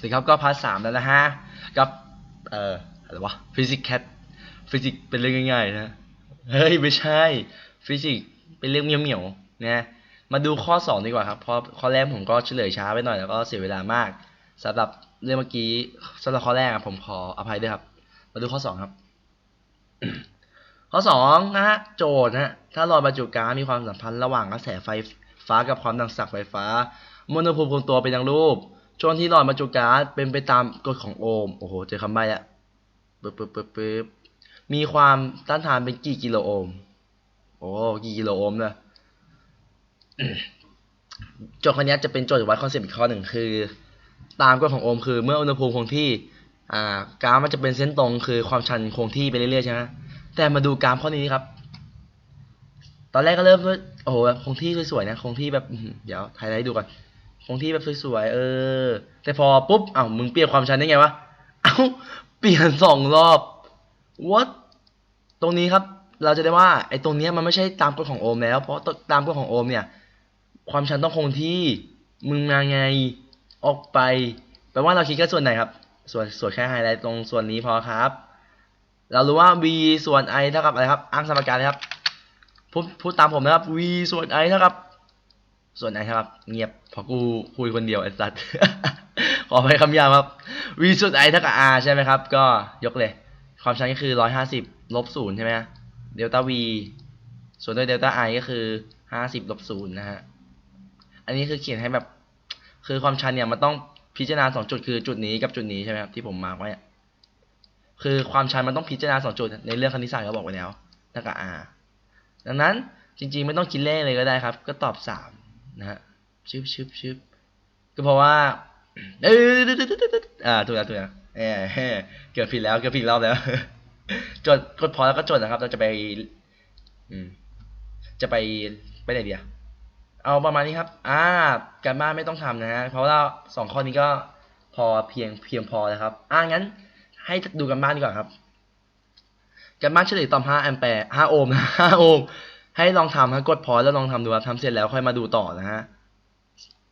สวัสดีครับก็พาร์ทสามแล้วนะฮะกับเอ่ออะไรวะฟิสิกส์แคทฟิสิกส์เป็นเรื่องง่ายๆนะเฮ้ยไม่ใช่ฟิสิกส์เป็นเรื่องเหมียวๆนะมาดูข้อสองดีกว่าครับเพราะข้อแรกผมก็เฉลยช้าไปหน่อยแล้วก็เสียเวลามากสำหรับเรื่องเมื่อกี้สำหรับข้อแรกผมขออภัยด้วยครับ มาดูข้อสองครับ ข้อสองนะฮะโจทย์นะฮะถ้าหลอดบรรจุก๊าซมีความสัมพันธ์ระหว่างกระแสไฟฟ้ากับความดันสักไฟฟ้าอุณหภูมิคงตัวเป็นดังรูป ช่วงที่หลอดบรรจุก๊าซเป็นไปตามกฎของโอห์มโอ้โห เจอคำใบ้ล้วปึ๊บปึ๊บปึ๊บปึ๊บมีความต้านทานเป็นกี่กิโลโอห์มโอ้กี่กิโลโอห์มนี่ยโจทย์ข้อนี้จะเป็นโจทย์วัดคอนเซปต์อีกข้อหนึ่งคือ ตามกฎของโอห์มคือเมื่ออุณหภูมิคงที่อ่ากราฟมันจะเป็นเส้นตรงคือความชันคงที่ไปเรื่อยๆใช่ไหมแต่มาดูกราฟข้อนี้ครับ ตอนแรกก็เริ่มด้วยโอ้โหคงที่สวยๆนะคงที่แบบเดี๋ยวไฮไลท์ดูก่อน คงที่แบบสวยๆเออ แต่พอปุ๊บอ้าวมึงเปลี่ยนความชันได้ไงวะเอ้าเปลี่ยนสองรอบ what ตรงนี้ครับ เราจะได้ว่าไอ้ตรงนี้มันไม่ใช่ตามกฎของโอห์มแล้ว เพราะตามกฎของโอห์มเนี่ย ความชันต้องคงที่มึงมาไงออกไปแปลว่าเราคิดแค่ส่วนไหนครับ ส่วนส่วนแค่ไฮไลท์ตรงส่วนนี้พอครับ เรารู้ว่า v ส่วน i เท่ากับอะไรครับอ้างสมการเลยครับพูดพูดตามผมนะครับ v ส่วน i เท่ากับ ส่วน i เท่ากับ เงียบเพอกูคุยคนเดียวไอ้สัตว์ขอไปคำยามครับ v ส่วน i เท่ากับ r ใช่ไหมครับ ก็ยกเลย ความชันก็คือร้อยห้าสิบลบศูนย์ใช่ไหมเดลต้า v ส่วนด้วยเดลต้า i ก็คือห้าสิบลบศูนย์นะฮะ อันนี้คือเขียนให้แบบ คือความชันเนี่ยมันต้องพิจารณาสองจุดคือจุดนี้กับจุดนี้ใช่ไหมครับที่ผมมาไว้ คือความชันมันต้องพิจารณาสองจุด ในเรื่องคณิตศาสตร์ก็บอกไว้แล้วเท่ากับ r ดังนั้นจริงๆไม่ต้องคิดเลขเลยก็ได้ครับ ก็ตอบสาม นะฮะชึบชึบชึบก็เพราะว่าเอ้ยอ่าถูกแล้วถูกแล้วเอ้ยเกือบผิดแล้วเกือบผิดรอบแล้ว จดกดพอแล้วก็จดนะครับ เราจะไป อืม จะไปไปไหนเดียวเอาประมาณนี้ครับ อ่า การบ้านไม่ต้องทำนะฮะ เพราะว่าสองข้อนี้ก็พอเพียงเพียงพอแล้วครับ อ่างั้น ให้ดูกันบ้านดีกว่าครับ การบ้านเฉลี่ยตอม5แอมแปร์5โอห์มนะ5โอห์ม ให้ลองทำฮะกดพอแล้วลองทำดูครับทำเสร็จแล้วค่อยมาดูต่อนะฮะ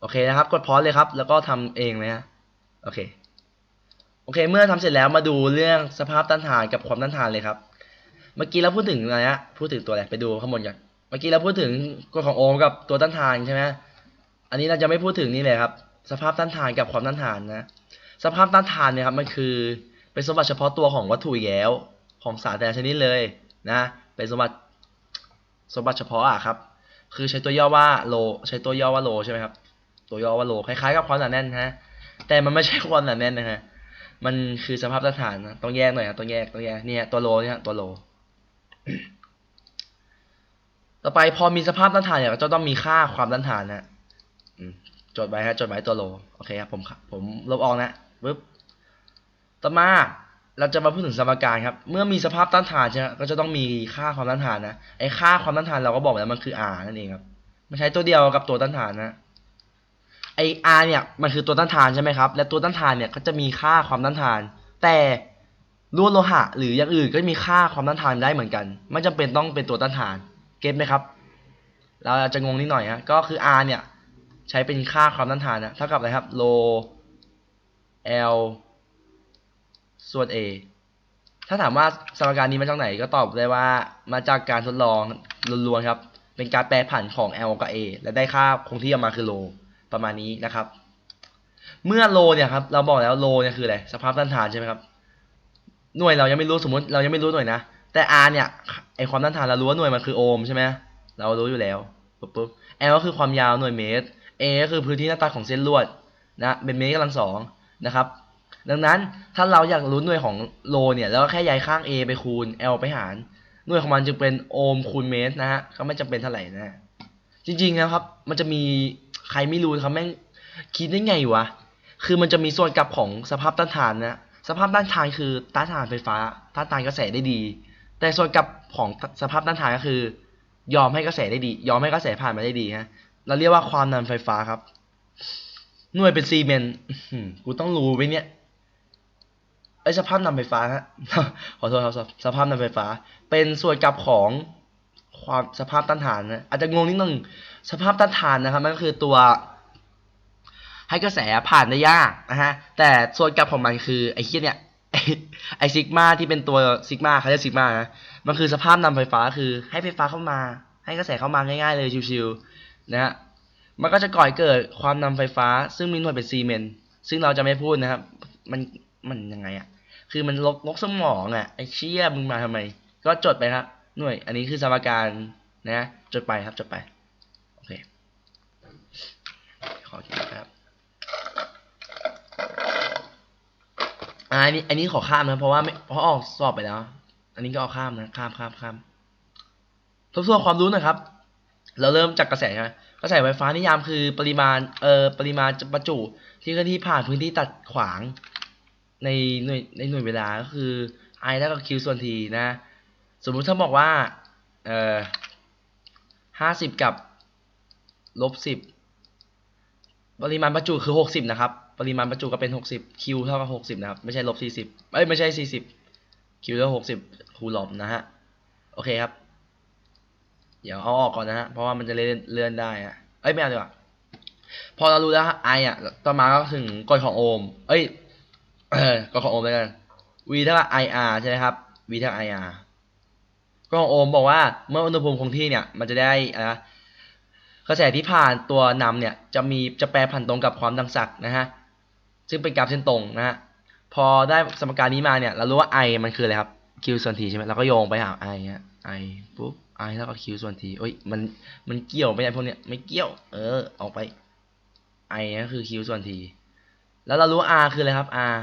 โอเคนะครับ กดพอเลยครับ แล้วก็ทำเองเลยฮะโอเคโอเค เมื่อทำเสร็จแล้วมาดูเรื่องสภาพต้านทานกับความต้านทานเลยครับ เมื่อกี้เราพูดถึงอะไรฮะพูดถึงตัวอะไรไปดูข้างบนกันเมื่อกี้เราพูดถึงกฎของโอห์มกับตัวต้านทานใช่ไหมอันนี้เราจะไม่พูดถึงนี่เลยครับ สภาพต้านทานกับความต้านทานนะสภาพต้านทานเนี่ยครับมันคือเป็นสมบัติเฉพาะตัวของวัตถุแล้ว ของสารแต่ละชนิดเลยนะ เป็นสมบัติ สมบัติเฉพาะอะครับ คือใช้ตัวย่อว่าโล ใช้ตัวย่อว่าโลใช่ไหมครับ ตัวย่อว่าโลคล้ายๆกับความหนาแน่นฮะ แต่มันไม่ใช่ความหนาแน่นนะฮะ มันคือสภาพต้านทานนะต้องแยกหน่อยครับต้องแยกต้องแยกเนี่ยตัวโลเนี่ยตัวโล ต่อไปพอมีสภาพต้านทานเนี่ยก็จะต้องมีค่าความต้านทานนะจดไว้ฮะจดไว้ตัวโล โอเคครับผมผมลบออกนะปึ๊บต่อมา เราจะมาพูดถึงสมการครับ เมื่อมีสภาพต้านทานใช่ไหมก็จะต้องมีค่าความต้านทานนะ ไอ้ค่าความต้านทานเราก็บอกแล้วมันคือ r นั่นเองครับ มันใช้ตัวเดียวกับตัวต้านทานนะ ไอ้ r เนี่ยมันคือตัวต้านทานใช่ไหมครับ และตัวต้านทานเนี่ยก็จะมีค่าความต้านทาน แต่ลวดโลหะ หรืออย่างอื่นก็มีค่าความต้านทานได้เหมือนกัน ไม่จำเป็นต้องเป็นตัวต้านทาน เก็ตไหมครับ เราอาจจะงงนิดหน่อยฮะ ก็คือ r เนี่ยใช้เป็นค่าความต้านทานนะ เท่ากับอะไรครับโล l ส่วน a ถ้าถามว่าสมการนี้มาจากไหนก็ตอบได้ว่ามาจากการทดลองล้วนๆครับ เป็นการแปรผันของ l กับ a และได้ค่าคงที่ออกมาคือโลประมาณนี้นะครับ เมื่อโลเนี่ยครับเราบอกแล้วโลเนี่ยคืออะไรสภาพต้านทานใช่ไหมครับหน่วยเรายังไม่รู้สมมติเรายังไม่รู้หน่วยนะแต่ r เนี่ยไอความต้านทานเรารู้ว่าหน่วยมันคือโอห์มใช่ไหมเรารู้อยู่แล้วปุ๊บปุ๊บ L ก็คือความยาวหน่วยเมตร A ก็คือพื้นที่หน้าตัดของเส้นลวดนะเป็นเมตรกำลังสองนะครับ ดังนั้นถ้าเราอยากรู้หน่วยของโลเนี่ยแล้วก็แค่ย้ายข้าง A ไปคูณ L ไปหาร หน่วยของมันจึงเป็นโอห์มคูณเมตรนะฮะก็ไม่จำเป็นเท่าไหร่นะจริงๆนะครับ มันจะมีใครไม่รู้ครับแม่งคิดได้ไงวะคือมันจะมีส่วนกลับของสภาพต้านทานนะสภาพต้านทานคือต้านทานไฟฟ้าต้านทานกระแสได้ดี แต่ส่วนกลับของสภาพต้านทานก็คือ ยอมให้กระแสได้ดี ยอมให้กระแสผ่านมาได้ดีฮะเราเรียกว่าความดันไฟฟ้าครับ หน่วยเป็นซีเมนต์กูต้องรู้ไว้เนี่ย ไอสภาพนำไฟฟ้าฮะขอโทษครับสภาพนำไฟฟ้า เป็นส่วนกลับของความสภาพต้านทานนะอาจจะงงนิดนึงสภาพต้านทานนะครับมันก็คือตัว ให้กระแสผ่านได้ยากนะฮะแต่ส่วนกลับของมันคือไอ้เคียเนี่ยไอซิกมาที่เป็นตัวซิกมาเขาเรียกซิกมานะมันคือสภาพนำไฟฟ้าคือให้ไฟฟ้าเข้ามา ให้กระแสเข้ามาง่าย ๆ เลยชิวๆนะฮะมันก็จะก่อให้เกิดความนำไฟฟ้า ซึ่งมีหน่วยเป็นซีเมนต์ซึ่งเราจะไม่พูดนะครับ มัน มันยังไงอะคือมันลกลกสมองอะไอ้เชี่ยมึงมาทำไม ก็จดไปครับ หน่วย อันนี้คือสมการนะจดไปครับจดไป โอเค ขอคิดนะครับอันนี้อันนี้ขอข้ามนะเพราะว่าไม่เพราะออกสอบไปแล้ว อันนี้ก็เอาข้ามนะข้ามข้ามข้ามทบทวนความรู้น่อยครับ เราเริ่มจากกระแสใช่ไหมกระแสไฟฟ้านิยามคือปริมาณเอ่อปริมาณประจุที่เคลื่อนที่ผ่านพื้นที่ตัดขวาง ในหน่วยในหน่วยเวลาก็คือ I เท่ากับ Q ส่วน T นะ สมมุติถ้าบอกว่าเอ่อห้าสิบกับลบสิบปริมาณประจุคือหกสิบนะครับ ปริมาณประจุก็เป็นหกสิบ Q เท่ากับหกสิบนะครับ ไม่ใช่ลบสี่สิบเอ้ยไม่ใช่สี่สิบ Q เท่าหกสิบคูลอมนะฮะ โอเคครับ เดี๋ยวเอาออกก่อนนะฮะ เพราะว่ามันจะเลื่อนเลื่อนได้อะเอ้ยไม่เอาดีกว่า พอเรารู้แล้วฮะ I อะต่อมาก็ถึงกฎของโอห์มเอ้ย เออกฎของโอมแล้วกัน V เท่ากับ IR ใช่ไหมครับ V เท่ากับ IR กฎของโอมบอกว่าเมื่ออุณหภูมิคงที่เนี่ย มันจะได้อะไรนะกระแสที่ผ่านตัวนำเนี่ยจะมีจะแปรผันตรงกับความดังศักนะฮะซึ่งเป็นกราฟเส้นตรงนะฮะพอได้สมการนี้มาเนี่ย เรารู้ว่า I มันคืออะไรครับ Q ส่วน T ใช่ไหมเราก็โยงไปหา I ฮะ I ปุ๊บ I เท่ากับ Q ส่วน T เอ้ยมันมันเกี่ยวไม่ใช่พวกเนี้ยไม่เกี่ยว เออ ออกไป I ก็คือ Q ส่วน T แล้วเรารู้ R คืออะไรครับ R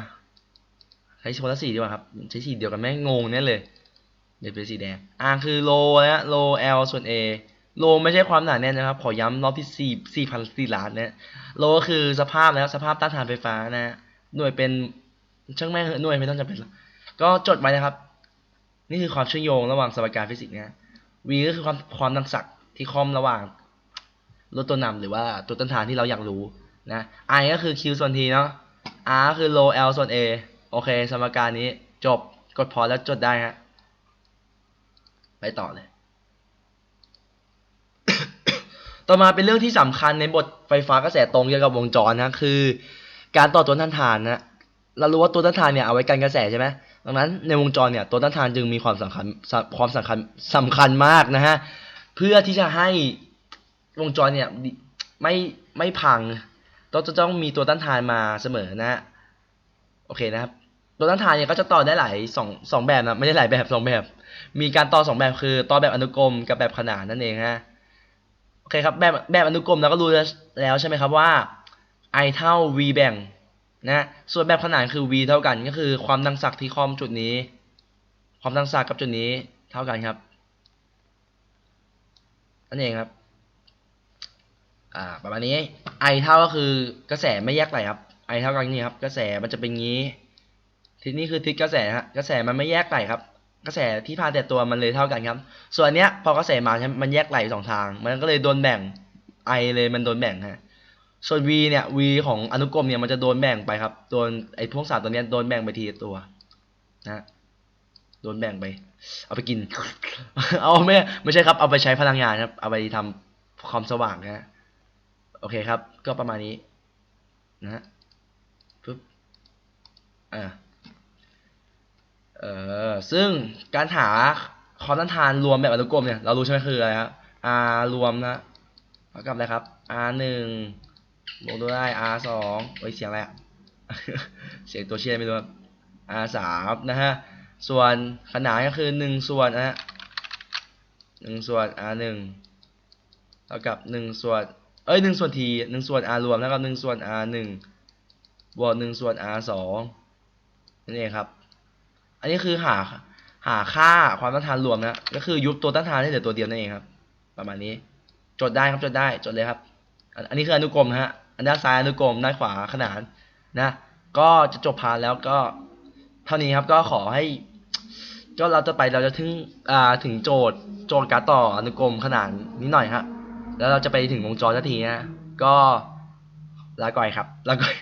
ช้คนละสีดีกว่าครับ ใช้สีเดียวกันแม่งงงแน่เลยเดี๋ยวเป็นสีแดง R คือโลนะโล L ส่วน A โลไม่ใช่ความหนาแน่นนะครับ ขอย้ำรอบที่สี่สี่พันสี่ล้านนะโลก็คือสภาพแล้วสภาพต้านทานไฟฟ้านะหน่วยเป็นช่างแม่งหน่วยไม่ต้องจำเป็นหรอกก็จดไว้นะครับ นี่คือความเชื่อมโยงระหว่างสมการฟิสิกส์นะ V ก็คือความความดังศักย์ที่คอมระหว่างรถตัวนำหรือว่าตัวต้นทานที่เราอยากรู้นะ I ก็คือ Q ส่วน T เนาะ R ก็คือ low L ส่วน A โอเค สมการนี้จบกดพอแล้วจดได้ฮะไปต่อเลย ต่อมาเป็นเรื่องที่สำคัญในบทไฟฟ้ากระแสตรงเกี่ยวกับวงจรนะคือ การต่อตัวต้านทานนะเรารู้ว่าตัวต้านทานเนี่ยเอาไว้กันกระแสใช่ไหมดังนั้นในวงจรเนี่ยตัวต้านทานจึงมีความสำคัญความสำคัญสำคัญมากนะฮะเพื่อที่จะให้วงจรเนี่ยไม่ไม่พังต้องจะต้องมีตัวต้านทานมาเสมอนะฮะโอเคนะครับ ตัวต้านทานเนี่ยก็จะต่อได้หลายสองสองแบบนะไม่ใช่หลายแบบสองแบบ มีการต่อสองแบบคือต่อแบบอนุกรมกับแบบขนานนั่นเองฮะโอเคครับแบบแบบอนุกรมเราก็รู้แล้วแล้วใช่ไหมครับว่า i เท่า v แบ่งนะส่วนแบบขนานคือ v เท่ากันก็คือความดังศักย์ที่คอมจุดนี้ ความดังศักย์กับจุดนี้เท่ากันครับนั่นเองครับอ่าประมาณนี้ i เท่าก็คือกระแสไม่แยกไหลครับ i เท่ากันนี่ครับ กระแสมันจะเป็นงี้ ทิศนี้คือทิศกระแสฮะกระแสมันไม่แยกไหลครับ กระแสที่พาแต่ตัวมันเลยเท่ากันครับ ส่วนเนี้ยพอกระแสมาใช่มันแยกไหลสองทาง มันก็เลยโดนแบ่ง i เลยมันโดนแบ่งฮะส่วน v เนี่ย v ของอนุกรมเนี่ยมันจะโดนแบ่งไปครับโดนไอ้พวกสารตัวเนี้ยโดนแบ่งไปทีตัวนะโดนแบ่งไป เอาไปกิน เอาไม่ไม่ใช่ครับเอาไปใช้พลังงานครับ เอาไปทำความสว่างนะฮะโอเคครับ ก็ประมาณนี้นะฮะปึ๊บอ่า เออซึ่งการหาความต้านทานรวมแบบอนุกรมเนี่ย เรารู้ใช่ไหมคืออะไรครับ R รวมนะเท่ากับอะไรครับ R หนึ่งบวกด้วย R สองเฮ้ยเสียงอะไรอะเสียงตัวเชียร์ไม่รู้ครับ R สามนะฮะ ส่วนขนาดก็คือหนึ่งส่วนนะฮะหนึ่งส่วน R หนึ่งเท่ากับหนึ่งส่วน เอ้ยหนึ่งส่วน T หนึ่งส่วน R รวมเท่ากับหนึ่งส่วน R หนึ่งบวกหนึ่งส่วน R สองนั่นเองครับ อันนี้คือหาหาค่าความต้านทานรวมนะก็คือยุบตัวต้านทานให้เหลือตัวเดียวนั่นเองครับ ประมาณนี้ จดได้ครับจดได้จดเลยครับ อันนี้คืออนุกรมนะฮะอันด้านซ้ายอนุกรมด้านขวาขนานนะ ก็จะจบพาร์ทแล้วก็เท่านี้ครับก็ขอให้ก็เราจะไปเราจะถึงอ่าถึงโจทย์โจทย์การต่ออนุกรมขนานนิดหน่อยฮะแล้วเราจะไปถึงวงจรสักทีนะก็ลาก่อยครับลาก่อย